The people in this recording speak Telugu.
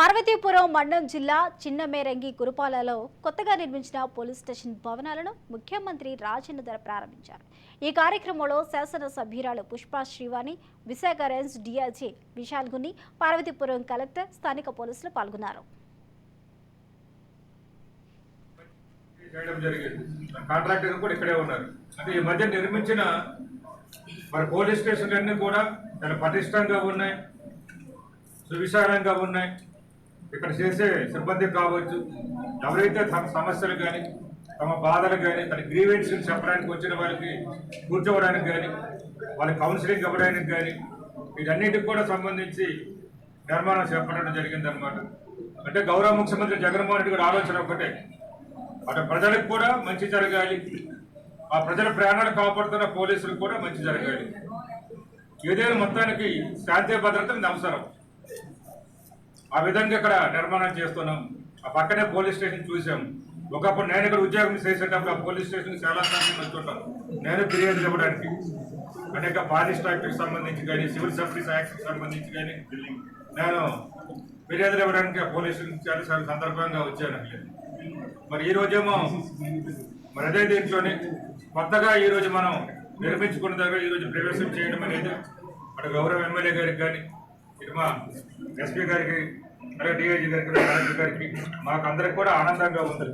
పార్వతీపురం మండలం జిల్లా చిన్నమేరంగి కురుపాలలో కొత్తగా నిర్మించిన పోలీస్ స్టేషన్ భవనాలను ముఖ్యమంత్రి రాజేంద్ర ప్రారంభించారు. ఈ కార్యక్రమంలో శాసన సభ్యురాలు Pushpa Srivani Visakha range DIG Vishal Guni Parvathipuram collector స్థానిక పోలీసులు పాల్గొన్నారు. చేయడం జరిగింది. కాంట్రాక్టర్ కూడా ఇక్కడే ఉన్నారు. అంటే ఈ మధ్య నిర్మించిన మరి పోలీస్ కూడా చాలా పటిష్టంగా ఉన్నాయి సువిశాలంగా ఉన్నాయి. ఇక్కడ చేసే సిబ్బంది కావచ్చు ఎవరైతే తమ సమస్యలు కానీ తమ బాధలు కానీ తన గ్రీవెన్స్ చెప్పడానికి వచ్చిన వారికి కూర్చోవడానికి కానీ వాళ్ళ కౌన్సిలింగ్ ఇవ్వడానికి కానీ వీటన్నిటికి కూడా సంబంధించి నిర్మాణం చేపట్టడం జరిగిందనమాట అంటే గౌరవ ముఖ్యమంత్రి జగన్మోహన్ రెడ్డి గారి ఆలోచన ఒకటే. అటు ప్రజలకు కూడా మంచి జరగాలి. ఆ ప్రజల ప్రాణాలు కాపాడుతున్న పోలీసులకు కూడా మంచి జరగాలి. ఏదైనా మొత్తానికి శాంతి భద్రత అవసరం. ఆ విధంగా ఇక్కడ నిర్మాణం చేస్తున్నాం. ఆ పక్కనే పోలీస్ స్టేషన్ చూసాం. ఒకప్పుడు నేను ఇక్కడ ఉద్యోగం చేసేటప్పుడు ఆ పోలీస్ స్టేషన్ చాలా సార్లు వచ్చుంటాను నేను ఫిర్యాదు ఇవ్వడానికి అనేక పాలిస్ట్ యాక్ట్కి సంబంధించి కానీ సివిల్ సర్వీస్ యాక్ట్కి సంబంధించి కానీ నేను ఫిర్యాదులు ఇవ్వడానికి ఆ పోలీస్ స్టేషన్ చాలా సార్లు సందర్భంగా వచ్చాను. మరి ఈ రోజేమో మరి అదే దీంట్లోనే కొత్తగా ఈరోజు మనం నిర్మించుకున్న దగ్గర ఈ రోజు ప్రవేశం చేయడం అనేది అటు గౌరవ ఎమ్మెల్యే గారికి కానీ ఇటు మా ఎస్పీ గారికి అలాగే డిఐజీ గారికి కలెక్టర్ గారికి మాకు అందరికి కూడా ఆనందంగా ఉంది.